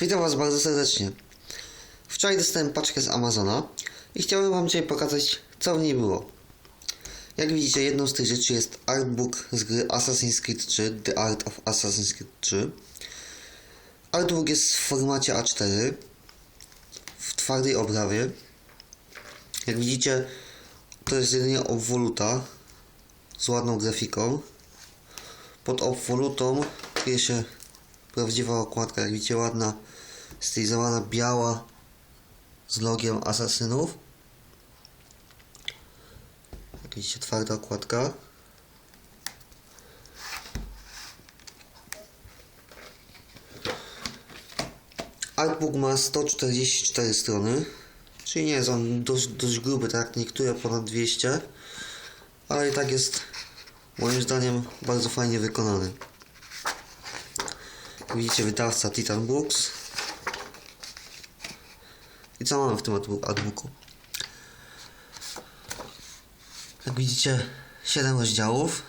Witam Was bardzo serdecznie. Wczoraj dostałem paczkę z Amazona i chciałem Wam dzisiaj pokazać, co w niej było. Jak widzicie, jedną z tych rzeczy jest artbook z gry Assassin's Creed 3, The Art of Assassin's Creed 3. Artbook jest w formacie A4, w twardej oprawie. Jak widzicie, to jest jedynie obwoluta z ładną grafiką. Pod obwolutą kryje się prawdziwa okładka, jak widzicie, ładna, stylizowana, biała, z logiem asasynów. Jak widzicie, twarda okładka. Artbook ma 144 strony, czyli nie jest on dość, dość gruby, tak niektóre ponad 200, ale i tak jest moim zdaniem bardzo fajnie wykonany. Widzicie wydawca Titan Books. I co mamy w tym artbooku? Jak widzicie 7 rozdziałów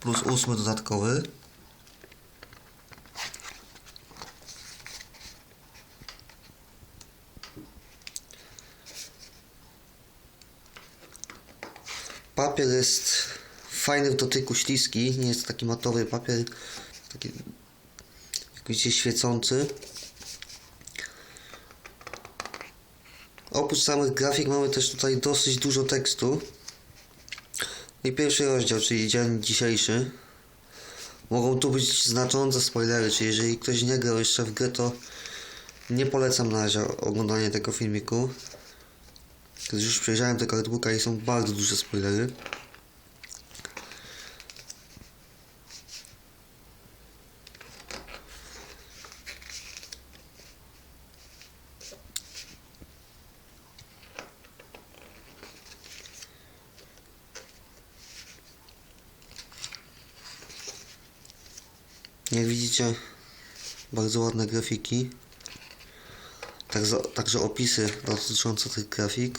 plus 8 dodatkowy. Papier jest fajny w dotyku, śliski, nie jest to taki matowy papier, taki widzicie świecący. Oprócz samych grafik mamy też tutaj dosyć dużo tekstu. I pierwszy rozdział, czyli dzień dzisiejszy. Mogą tu być znaczące spoilery, czyli jeżeli ktoś nie grał jeszcze w grę, to nie polecam na razie oglądania tego filmiku. Już przejrzałem tego artbooka i są bardzo duże spoilery. Jak widzicie, bardzo ładne grafiki. Także, także opisy dotyczące tych grafik.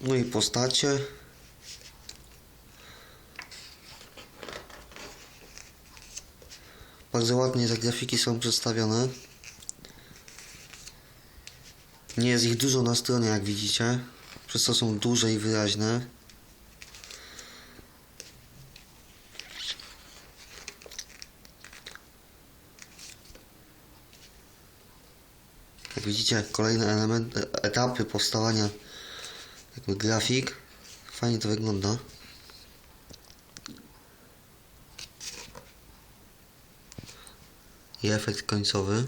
No i postacie. Bardzo ładnie te grafiki są przedstawione. Nie jest ich dużo na stronie, jak widzicie. Przez są duże i wyraźne. Jak widzicie, kolejne elementy, etapy powstawania jakby grafik. Fajnie to wygląda. I efekt końcowy.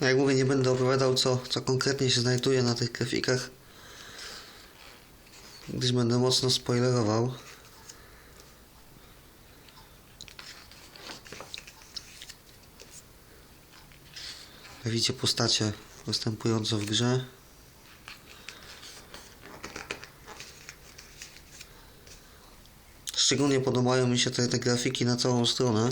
No Jak mówię, nie będę opowiadał, co, co konkretnie się znajduje na tych grafikach, gdyż będę mocno spoilerował. Jak widzicie postacie występujące w grze. Szczególnie podobają mi się te, te grafiki na całą stronę.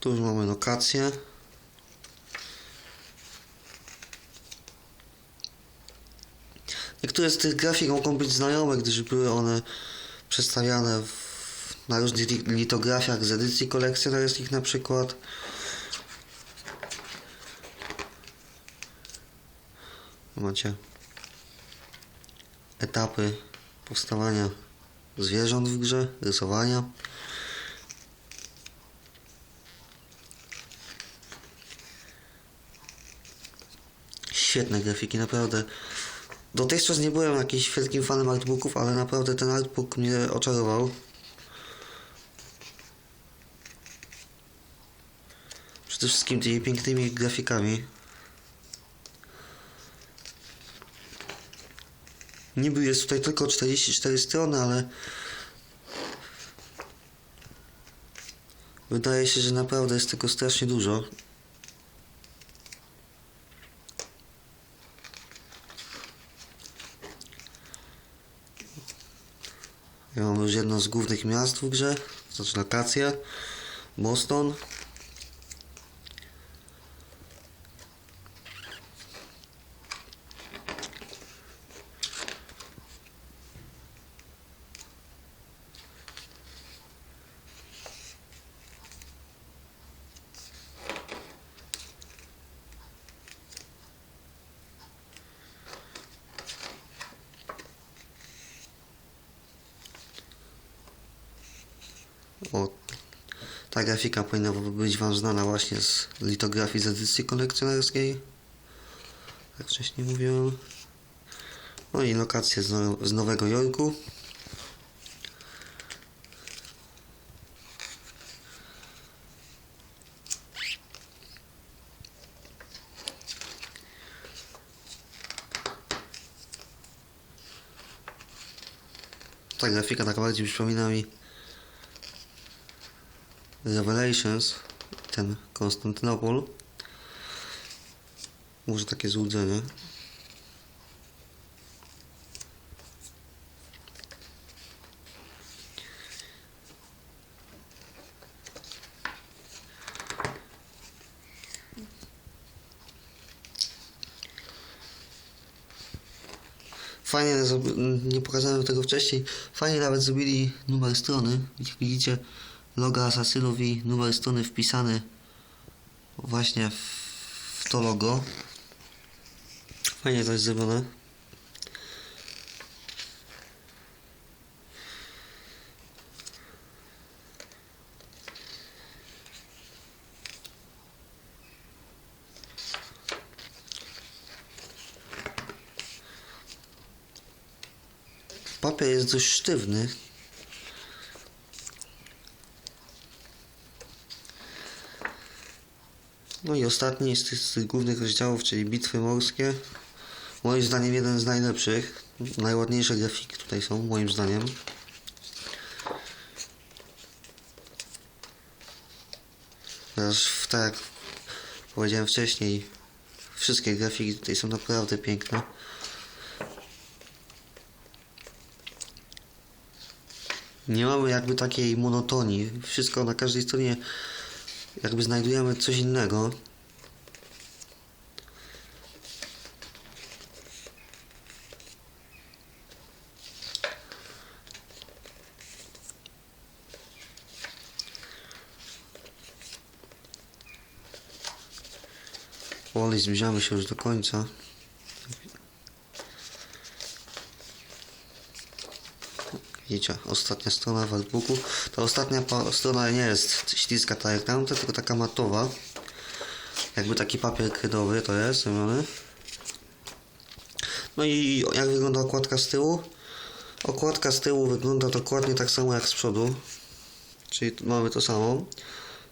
Tu już mamy lokację. Niektóre z tych grafik mogą być znajome, gdyż były one przedstawiane w, na różnych li- litografiach z edycji kolekcjonerskich na przykład. Macie etapy powstawania zwierząt w grze, rysowania. Świetne grafiki, naprawdę. Dotychczas nie byłem jakimś wielkim fanem artbooków, ale naprawdę ten artbook mnie oczarował. Przede wszystkim tymi pięknymi grafikami. Niby jest tutaj tylko 44 strony, ale wydaje się, że naprawdę jest tego strasznie dużo. Ja mam już jedno z głównych miast w grze, znaczy lokację, Boston. O, ta grafika powinna być Wam znana właśnie z litografii z edycji kolekcjonerskiej. Jak wcześniej mówiłem. No i lokacje z, now- z Nowego Jorku. Ta grafika tak bardziej przypomina mi Revelations, ten Konstantynopol. Może takie złudzenie. Fajnie, nie pokazałem tego wcześniej. Fajnie nawet zrobili numer strony. Jak widzicie, logo asasynów i numer strony wpisany właśnie w, to logo. Fajnie jest zrobione. Papier jest dość sztywny. No i ostatni z tych, z tych głównych rozdziałów, czyli bitwy morskie. Moim zdaniem jeden z najlepszych. Najładniejsze grafiki tutaj są, moim zdaniem. W- tak jak powiedziałem wcześniej, wszystkie grafiki tutaj są naprawdę piękne. Nie mamy jakby takiej monotonii. Wszystko na każdej stronie jakby znajdujemy coś innego. Powoli zbliżamy się już do końca. Widzicie, ostatnia strona w artbooku. Ta ostatnia strona nie jest śliska tak jak tamta, tylko taka matowa. Jakby taki papier kredowy to jest zrobiony. No i jak wygląda okładka z tyłu? Okładka z tyłu wygląda dokładnie tak samo jak z przodu. Czyli mamy to samo.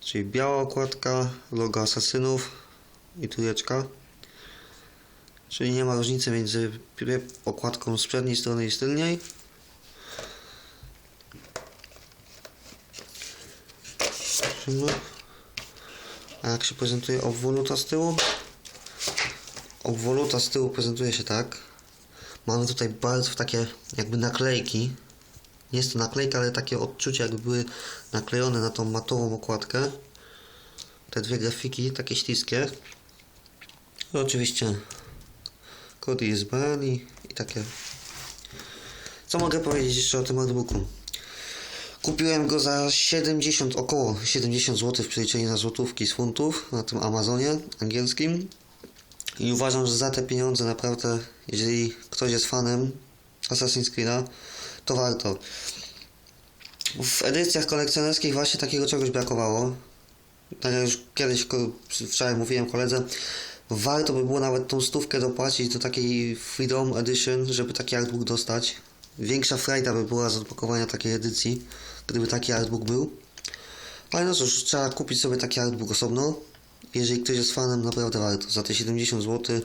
Czyli biała okładka, logo asasynów i trójeczka. Czyli nie ma różnicy między okładką z przedniej strony i z tylniej. Zobaczymy. A jak się prezentuje obwoluta z tyłu? Obwoluta z tyłu prezentuje się tak. Mamy tutaj bardzo takie jakby naklejki. Nie jest to naklejka, ale takie odczucie jakby były naklejone na tą matową okładkę. Te dwie grafiki, takie śliskie. I oczywiście kod ISBN i, i takie. Co mogę powiedzieć jeszcze o tym artbooku? Kupiłem go za 70, około 70 zł w przeliczeniu na złotówki z funtów na tym Amazonie angielskim. I uważam, że za te pieniądze naprawdę, jeżeli ktoś jest fanem Assassin's Creed'a, to warto. W edycjach kolekcjonerskich właśnie takiego czegoś brakowało. Tak jak już kiedyś, wczoraj mówiłem koledze, warto by było nawet tą stówkę dopłacić do takiej Freedom Edition, żeby taki artbook dostać. Większa frajda by była z odpakowania takiej edycji, gdyby taki artbook był. Ale no cóż, trzeba kupić sobie taki artbook osobno. Jeżeli ktoś jest fanem, naprawdę warto. Za te 70 zł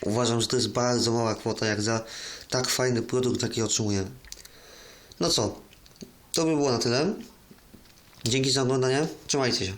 Uważam, że to jest bardzo mała kwota, jak za tak fajny produkt, jaki otrzymujemy. No co, to by było na tyle. Dzięki za oglądanie, trzymajcie się.